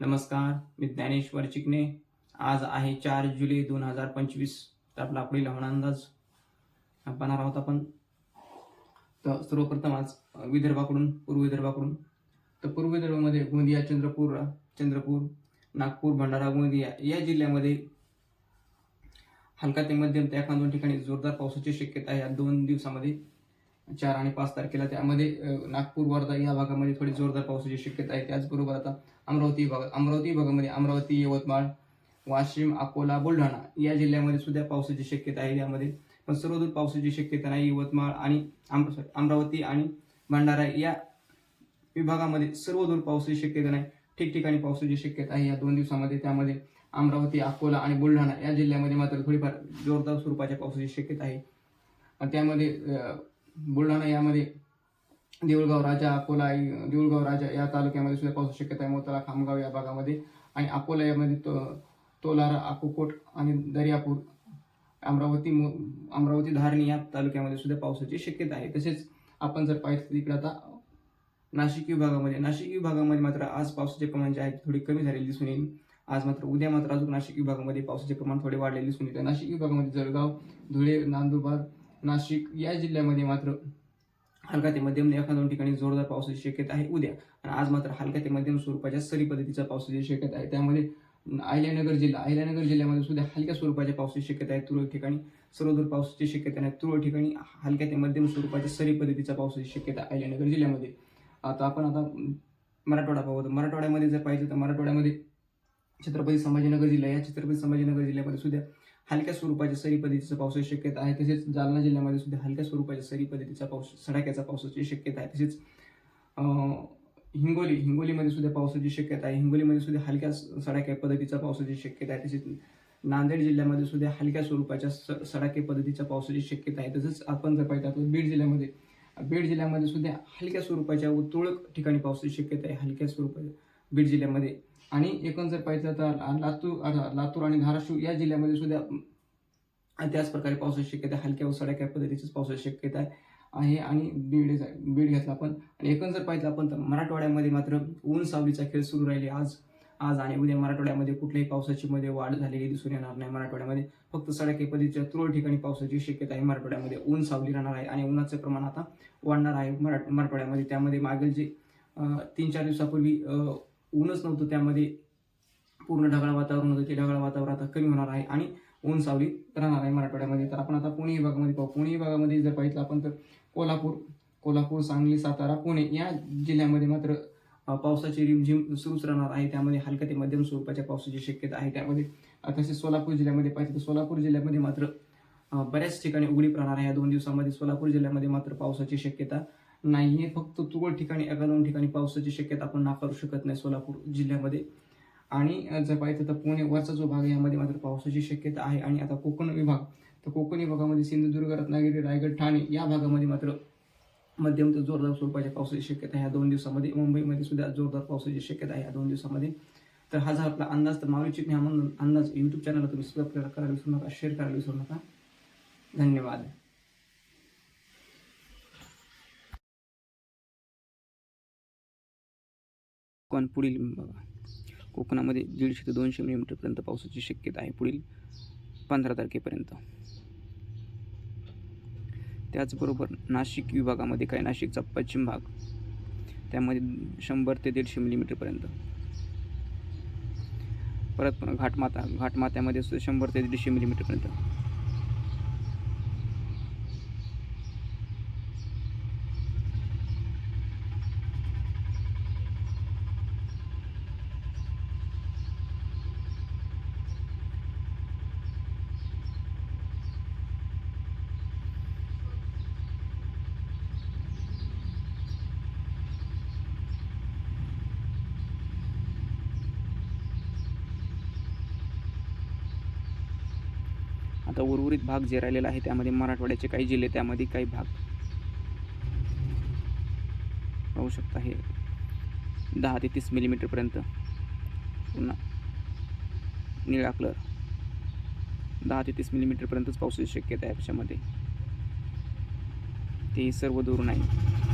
नमस्कार मी ज्ञानेश्वर चिकणे आज आहे चार जुलै दोन हजार पंचवीस. तर आपला पुढील हवामान अंदाज पाहणार आहोत आपण. तर सर्वप्रथम आज विदर्भाकडून पूर्व विदर्भाकडून. तर पूर्व विदर्भामध्ये गोंदिया चंद्रपूर चंद्रपूर नागपूर भंडारा गोंदिया या जिल्ह्यामध्ये हलका ते मध्यम त्या एखाद दोन ठिकाणी जोरदार पावसाची शक्यता आहे. या दोन दिवसामध्ये चार आणि पाच तारखेला. त्यामध्ये नागपूर वर्धा या भागामध्ये थोडी जोरदार पावसाची शक्यता आहे. त्याचबरोबर आता अमरावती भाग अमरावती भागामध्ये अमरावती यवतमाळ वाशिम अकोला बुलढाणा या जिल्ह्यामध्ये सुद्धा पावसाची शक्यता आहे यामध्ये. पण सर्वदूर पावसाची शक्यता नाही. यवतमाळ आणि आम- अमरावती आणि भंडारा या विभागामध्ये सर्वदूर पावसाची शक्यता नाही. ठिकठिकाणी पावसाची शक्यता आहे या दोन दिवसामध्ये. त्यामध्ये अमरावती अकोला आणि बुलढाणा या जिल्ह्यामध्ये मात्र थोडीफार जोरदार स्वरूपाच्या पावसाची शक्यता आहे. आणि त्यामध्ये बुलढाणा यामध्ये देऊळगाव राजा अकोला देऊळगाव राजा या तालुक्यामध्ये सुद्धा पावसाची शक्यता आहे. मोताला खामगाव या भागामध्ये आणि अकोला यामध्ये तो तोलारा अकोकोट आणि दर्यापूर अमरावती मो- अमरावती धारणी या तालुक्यामध्ये सुद्धा पावसाची शक्यता आहे. तसेच आपण जर पाहिलं तर इकडे आता नाशिक विभागामध्ये नाशिक विभागामध्ये मात्र आज पावसाचे प्रमाण जे आहे ते थोडी कमी झालेले दिसून येईल. आज मात्र उद्या मात्र अजून नाशिक विभागामध्ये पावसाचे प्रमाण थोडे वाढलेले दिसून येते. नाशिक विभागामध्ये जळगाव धुळे नंदुरबार नाशिक या जिल्ह्यामध्ये मात्र हलका ते मध्यम एका दोन ठिकाणी जोरदार पावसाची शक्यता आहे उद्या. आणि आज मात्र हलका ते मध्यम स्वरूपाच्या सरी पद्धतीचा पावसाची शक्यता आहे. त्यामध्ये अहिल्यानगर जिल्हा अहिल्यानगर जिल्ह्यामध्ये सुद्धा हलक्या स्वरूपाच्या पावसाची शक्यता आहे. तुरळक ठिकाणी सर्वदूर पावसाची शक्यता नाही. तुरळक ठिकाणी हलक्या ते मध्यम स्वरूपाच्या सरी पद्धतीचा पावसाची शक्यता अहिल्यानगर जिल्ह्यामध्ये. आता आपण आता मराठवाडा पाहू. तर मराठवाड्यामध्ये जर पाहिजे तर मराठवाड्यामध्ये छत्रपती संभाजीनगर जिल्हा या छत्रपती संभाजीनगर जिल्ह्यामध्ये सुद्धा हलक्या स्वरूपाच्या सरी पद्धतीचा पावसाची शक्यता आहे. तसेच जालना जिल्ह्यामध्ये सुद्धा हलक्या स्वरूपाच्या सरी पद्धतीचा पाऊस सडाक्याचा पावसाची शक्यता आहे. तसेच हिंगोली हिंगोलीमध्ये सुद्धा पावसाची शक्यता आहे. हिंगोलीमध्ये सुद्धा हलक्या सडाक्या पद्धतीचा पावसाची शक्यता आहे. तसेच नांदेड जिल्ह्यामध्ये सुद्धा हलक्या स्वरूपाच्या स- सडाके पद्धतीच्या पावसाची शक्यता आहे. तसंच आपण जर पाहिजे तर बीड जिल्ह्यामध्ये बीड जिल्ह्यामध्ये सुद्धा हलक्या स्वरूपाच्या व तुरळक ठिकाणी पावसाची शक्यता आहे. हलक्या स्वरूपाच्या बीड जिल्ह्यामध्ये. आणि एकूण जर पाहिजे तर लातूर लातूर आणि धाराशिव या जिल्ह्यामध्ये सुद्धा त्याच प्रकारे पावसाची शक्यता हलक्या व सडक्या पद्धतीचीच पावसाची शक्यता आहे आणि बीड बीड घेतला आपण. आणि एकूण जर पाहिजे आपण तर मराठवाड्यामध्ये मात्र ऊन सावलीचा खेळ सुरू राहिले. आज आज आणि उद्या मराठवाड्यामध्ये कुठल्याही पावसाची मध्ये वाढ झालेली दिसून येणार नाही मराठवाड्यामध्ये. फक्त सडक पद्धतीच्या तुरळ ठिकाणी पावसाची शक्यता आहे. मराठवाड्यामध्ये ऊन सावली राहणार आहे आणि उन्हाचं प्रमाण आता वाढणार आहे मराठ मराठवाड्यामध्ये. त्यामध्ये मागील जे तीन चार दिवसापूर्वी ऊनच नव्हतं त्यामध्ये. पूर्ण ढगाळ वातावरण होतं. ते ढगाळ वातावरण आता कमी होणार आहे आणि ऊन सावली राहणार आहे मराठवाड्यामध्ये. तर आपण आता पुणे विभागामध्ये पाहू. पुणे विभागामध्ये जर पाहिलं आपण तर कोल्हापूर कोल्हापूर सांगली सातारा पुणे या जिल्ह्यामध्ये मात्र पावसाची रिमझिम सुरूच राहणार आहे. त्यामध्ये हलक्या ते मध्यम स्वरूपाच्या पावसाची शक्यता आहे. त्यामध्ये तसेच सोलापूर जिल्ह्यामध्ये पाहिजे तर सोलापूर जिल्ह्यामध्ये मात्र बऱ्याच ठिकाणी उघडीप राहणार आहे. या दोन दिवसामध्ये सोलापूर जिल्ह्यामध्ये मात्र पावसाची शक्यता नाही हे फक्त तुरळक ठिकाणी एका दोन ठिकाणी पावसाची शक्यता आपण नाकारू शकत नाही सोलापूर जिल्ह्यामध्ये. आणि जर पाहिजे तर पुणे वरचा जो भाग आहे यामध्ये मात्र पावसाची शक्यता आहे. आणि आता कोकण विभाग तर कोकण विभागामध्ये सिंधुदुर्ग रत्नागिरी रायगड ठाणे या भागामध्ये मात्र मध्यम ते जोरदार स्वरूपाच्या पावसाची शक्यता आहे. या दोन दिवसामध्ये मुंबईमध्ये सुद्धा जोरदार पावसाची शक्यता आहे या दोन दिवसामध्ये. तर हा झाला आपला अंदाज तर मावळी चिकणे हा म्हणून अंदाज यूट्यूब चॅनलला तुम्ही सबस्क्राईब करायला विसरू नका शेअर करायला विसरू नका. धन्यवाद. कोकण पुढील बघा कोकणामध्ये दीडशे ते दोनशे मिलीमीटरपर्यंत पावसाची शक्यता आहे पुढील पंधरा तारखेपर्यंत. त्याचबरोबर नाशिक विभागामध्ये काय? नाशिकचा पश्चिम भाग. त्यामध्ये शंभर ते दीडशे मिलीमीटरपर्यंत. परत घाटमाता घाटमात्यामध्ये सुद्धा शंभर ते दीडशे मिलीमीटरपर्यंत. आता उर्वरित भाग जे राहिलेला आहे त्यामध्ये मराठवाड्याचे काही जिल्हे त्यामध्ये काही भाग. पाहू शकता हे. दहा ते तीस मिलीमीटरपर्यंत पुन्हा निळा कलर दहा ते तीस मिलीमीटरपर्यंतच पावसाची शक्यता आहे याच्यामध्ये ते सर्व दूर नाही